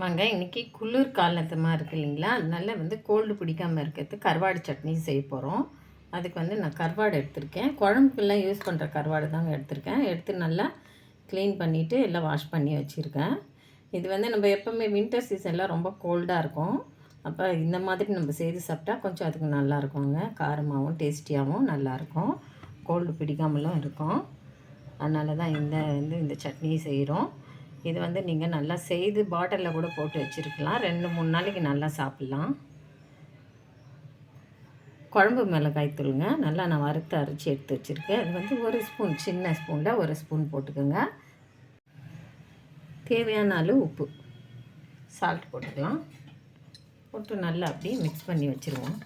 வாங்க இன்றைக்கி குளிர் காலத்தமாக இருக்கு இல்லைங்களா? அதனால வந்து கோல்டு பிடிக்காமல் இருக்கிறதுக்கு கருவாடு சட்னி செய்ய போகிறோம் அதுக்கு வந்து நான் கருவாடு எடுத்திருக்கேன். குழம்புக்கெல்லாம் யூஸ் பண்ணுற கருவாடு தாங்க எடுத்திருக்கேன். எடுத்து நல்லா க்ளீன் பண்ணிவிட்டு எல்லாம் வாஷ் பண்ணி வச்சுருக்கேன். இது வந்து நம்ம எப்போவுமே வின்டர் சீசனில் ரொம்ப கோல்டாக இருக்கும். அப்போ இந்த மாதிரி நம்ம செய்து சாப்பிட்டா கொஞ்சம் அதுக்கு நல்லா இருக்குங்க. காரமாகவும் டேஸ்டியாகவும் நல்லாயிருக்கும் கோல்டு பிடிக்காமலும் இருக்கும். அதனால தான் இந்த வந்து இந்த சட்னி செய்கிறோம் இது வந்து நீங்கள் நல்லா செய்து பாட்டிலில் கூட போட்டு வச்சுருக்கலாம். ரெண்டு மூணு நாளைக்கு நல்லா சாப்பிட்லாம். குழம்பு மிளகாய் தூளுங்க. நல்லா நான் வறுத்து அரைச்சி எடுத்து வச்சுருக்கேன். அது வந்து ஒரு ஸ்பூன் சின்ன ஸ்பூனில் ஒரு ஸ்பூன் போட்டுக்கோங்க. தேவையான அளவு உப்பு. சால்ட் போட்டுக்கலாம். போட்டு நல்லா அப்படியே மிக்ஸ் பண்ணி வச்சுருவோம்.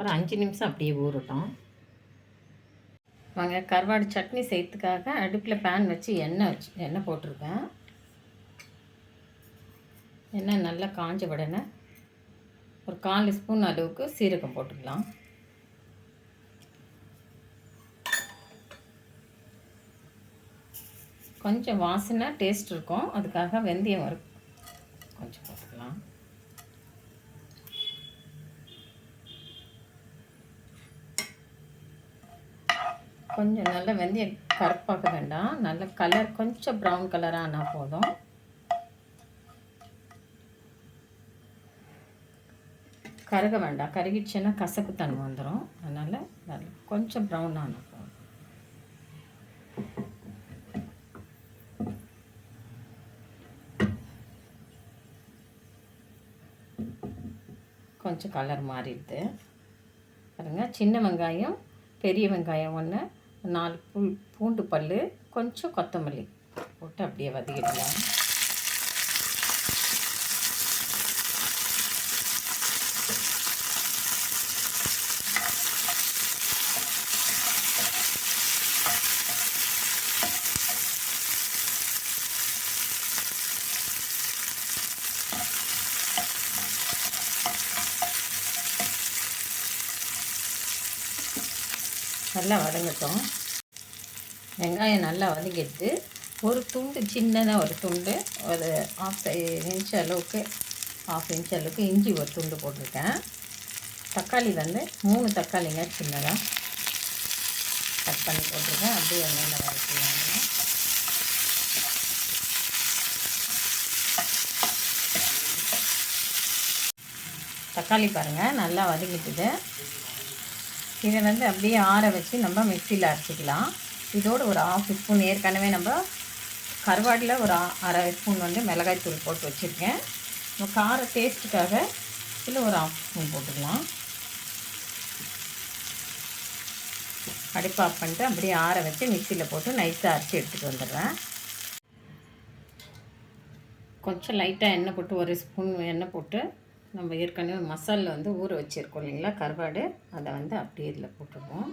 ஒரு அஞ்சு நிமிஷம் அப்படியே ஊறட்டும். வாங்க கருவாடு சட்னி செய்யறதுக்காக அடுப்பில் பேன் வச்சு எண்ணெய் வச்சு எண்ணெய் போட்டிருக்கேன். எண்ணெய் நல்லா காஞ்ச உடனே ஒரு கால் ஸ்பூன் அளவுக்கு சீரகம் போட்டுக்கலாம். கொஞ்சம் வாசனை டேஸ்ட் இருக்கும். அதுக்காக வெந்தயம் ஒரு கொஞ்சம் போட்டுக்கலாம் கொஞ்சம் நல்லா வெந்தயம் கருப்பாக்க வேண்டாம். நல்ல கலர் கொஞ்சம் ப்ரௌன் கலராக ஆனால் போதும். கருக வேண்டாம். கருகிடுச்சுன்னா கசப்பு தன்மை வந்துடும் அதனால் நல்லா கொஞ்சம் ப்ரௌன் ஆனால் போதும். கொஞ்சம் கலர் மாறிடுது. பாருங்கள் சின்ன வெங்காயம் பெரிய வெங்காயம் ஒன்று நாலு பூ பூண்டு பல் கொஞ்சம் கொத்தமல்லி போட்டு அப்படியே வதக்கிடலாம். நல்லா வதங்கட்டும். வெங்காயம் நல்லா வதங்கிட்டு ஒரு துண்டு சின்னதாக ஒரு துண்டு ஒரு ஆஃப் இன்ச் அளவுக்கு ஆஃப் இன்ச் அளவுக்கு இஞ்சி ஒரு துண்டு போட்டிருக்கேன். தக்காளி வந்து மூணு தக்காளிங்க சின்னதாக கட் பண்ணி போட்டிருக்கேன். அப்படியே எண்ணெயில் வதக்கிடுவாங்க தக்காளி பாருங்கள் நல்லா வதங்கிட்டுது. இதை வந்து அப்படியே ஆற வச்சு நம்ம மிக்சியில் அரைச்சிக்கலாம். இதோடு ஒரு ஆஃப் ஸ்பூன் ஏற்கனவே நம்ம கருவாடில் ஒரு அரை ஸ்பூன் வந்து மிளகாய் தூள் போட்டு வச்சுருக்கேன். நம்ம கார டேஸ்ட்டுக்காக இதில் ஒரு ஆஃப் ஸ்பூன் போட்டுக்கலாம். அடுப்பு ஆஃப் பண்ணிட்டு அப்படியே ஆற வச்சு மிக்சியில் போட்டு நைஸாக அரைச்சி எடுத்துகிட்டு வந்துடுறேன். கொஞ்சம் லைட்டாக எண்ணெய் போட்டு ஒரு ஸ்பூன் எண்ணெய் போட்டு நம்ம ஏற்கனவே மசாலில் வந்து ஊற வச்சுருக்கோம் இல்லைங்களா? கருவாடு. அதை வந்து அப்படியே இதில் போட்டுருவோம்.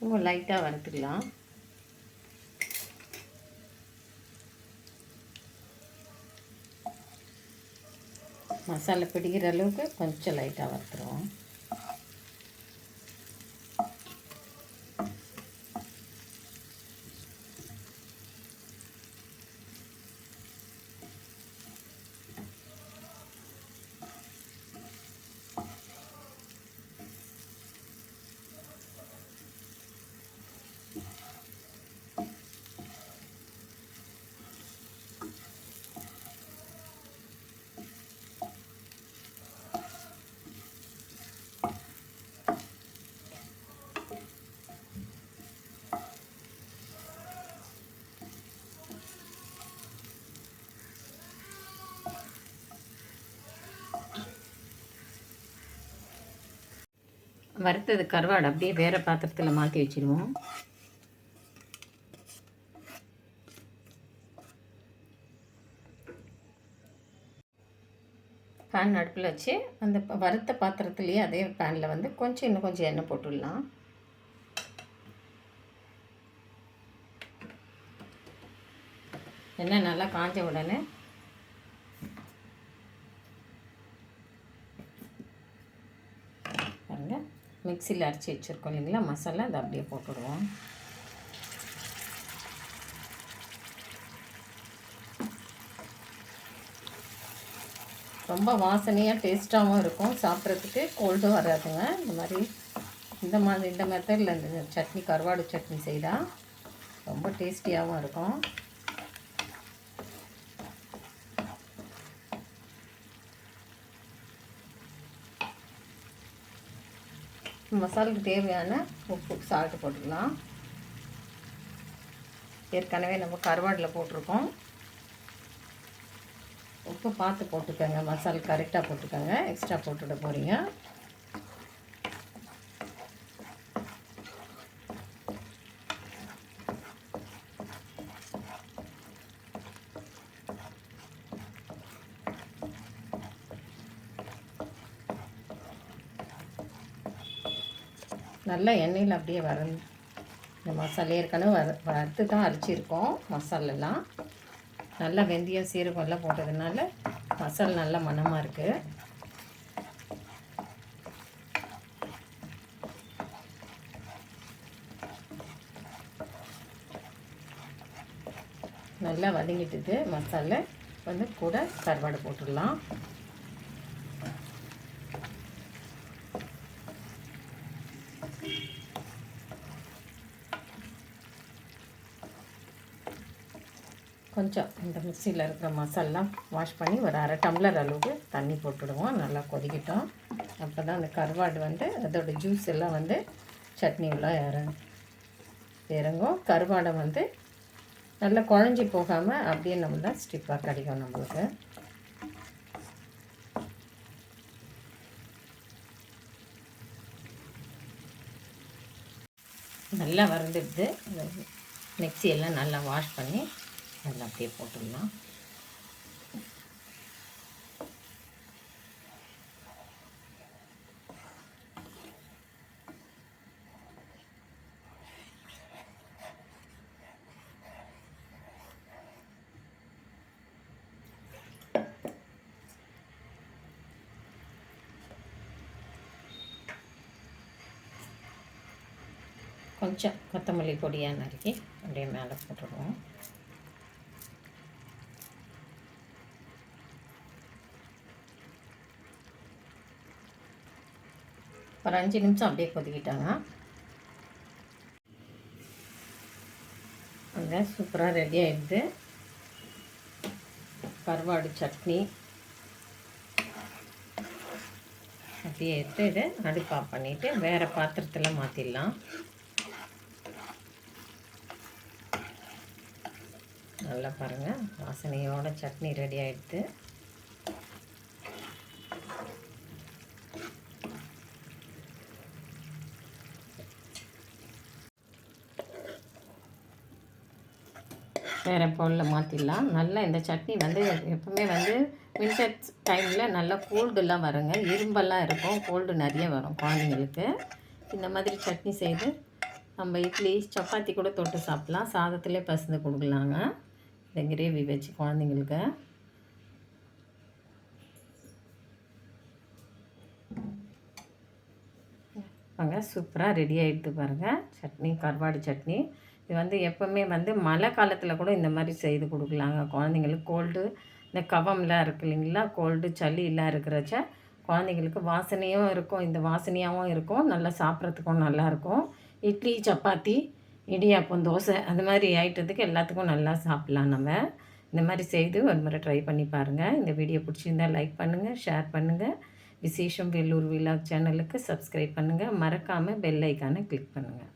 ரொம்ப லைட்டாக வறுத்துக்கலாம் மசாலா பிடிக்கிற அளவுக்கு கொஞ்சம் லைட்டாக வறுத்துருவோம் வறுத்தது கருவாடு அப்படியே வேறு பாத்திரத்தில் மாற்றி வச்சுருவோம். பேன் அடுப்பில் வச்சு அந்த வறுத்த பாத்திரத்துலேயே அதே பேனில் வந்து கொஞ்சம் இன்னும் கொஞ்சம் எண்ணெய் போட்டுடலாம். எண்ணெய் நல்லா காஞ்ச உடனே மிக்சியில் அரைச்சி வச்சுருக்கோம் இல்லைங்களா? மசாலா அதை அப்படியே போட்டுடுவோம். ரொம்ப வாசனையாக டேஸ்ட்டாகவும் இருக்கும். சாப்பிட்றதுக்கு கோல்டும் வராதுங்க. இந்த மாதிரி இந்த மாதிரி இந்த மெத்தடில் இந்த சட்னி கருவாடு சட்னி செய்தால் ரொம்ப டேஸ்டியாகவும் இருக்கும். மசாலுக்கு தேவையான உப்பு சால்ட்டு போட்டுக்கலாம். ஏற்கனவே நம்ம கருவாடில் போட்டிருக்கோம். உப்பு பார்த்து போட்டுக்கோங்க மசாலா கரெக்டாக போட்டுக்கோங்க. எக்ஸ்ட்ரா போட்டுவிட போகிறீங்க நல்லா எண்ணெயில் அப்படியே வர இந்த மசாலா ஏற்கனவே வர வறுத்து தான் அரைச்சிருக்கோம் மசாலெல்லாம். நல்லா வெந்தயம் சீரகம் எல்லாம் போட்டதுனால மசாலா நல்லா மணமாக இருக்குது நல்லா வதங்கிட்டுது மசாலா. வந்து கூட கருவாடு போட்டுடலாம். கொஞ்சம் இந்த மிக்சியில் இருக்கிற மசாலாம் வாஷ் பண்ணி ஒரு அரை டம்ளர் அளவுக்கு தண்ணி போட்டுடுவோம். நல்லா கொதிக்கிட்டோம். அப்போ தான் அந்த கருவாடு வந்து அதோடய ஜூஸ் எல்லாம் வந்து சட்னி எல்லாம் இறங்கும் இறங்கும். கருவாடை வந்து நல்லா குழஞ்சி போகாமல் அப்படியே நம்ம தான் ஸ்டிப்பாக கிடைக்கும் நம்மளுக்கு. நல்லா வறந்துடுது. மிக்சியெல்லாம் நல்லா வாஷ் பண்ணி நல்லா அப்படியே போட்டுடலாம் கொஞ்சம் கொத்தமல்லி பொடியாக நறுக்கி அப்படியே மேலே போட்டுருவோம் ஒரு அஞ்சு நிமிஷம் அப்படியே கொதிக்கிட்டாங்க. அங்கே சூப்பராக ரெடி ஆகிடுது கருவாடு சட்னி. அப்படியே எடுத்து இதை அடுப்பாக பண்ணிவிட்டு வேறு பாத்திரத்தில் மாற்றிடலாம் நல்லா பாருங்கள் வாசனையோட சட்னி ரெடி ஆகிடுது வேறு பவுலில் மாற்றிடலாம் நல்லா இந்த சட்னி வந்து எப்பவுமே வந்து வின்டர் டைமில் நல்லா கோல்டுலாம் வருங்க. இரும்பெல்லாம் இருக்கும். கோல்டு நிறைய வரும் குழந்தைங்களுக்கு. இந்த மாதிரி சட்னி செய்து நம்ம இட்லி சப்பாத்தி கூட தொட்டு சாப்பிட்லாம். சாதத்திலே பசந்து கொடுக்கலாங்க. இந்த கிரேவி வச்சு குழந்தைங்களுக்கு. பாருங்க சூப்பராக ரெடி ஆகிடுது பாருங்கள் சட்னி கருவாடு சட்னி. இது வந்து எப்போவுமே வந்து மழை காலத்தில் கூட இந்த மாதிரி செய்து கொடுக்கலாங்க. குழந்தைங்களுக்கு கோல்டு இந்த கவம்லாம் இருக்குது இல்லைங்களா? கோல்டு சளியெல்லாம் இருக்கிறச்ச குழந்தைங்களுக்கு வாசனையும் இருக்கும். இந்த வாசனையாகவும் இருக்கும். நல்லா சாப்பிட்றதுக்கும் நல்லாயிருக்கும் இட்லி சப்பாத்தி இடியாப்பம் தோசை அந்த மாதிரி ஐட்டத்துக்கு எல்லாத்துக்கும் நல்லா சாப்பிட்லாம் நம்ம. இந்த மாதிரி செய்து ஒரு முறை ட்ரை பண்ணி பாருங்கள் இந்த வீடியோ பிடிச்சிருந்தால் லைக் பண்ணுங்கள் ஷேர் பண்ணுங்கள் விசேஷம் வெள்ளூர் விழா சேனலுக்கு சப்ஸ்கிரைப் பண்ணுங்கள் மறக்காமல் பெல் ஐக்கானை கிளிக் பண்ணுங்கள்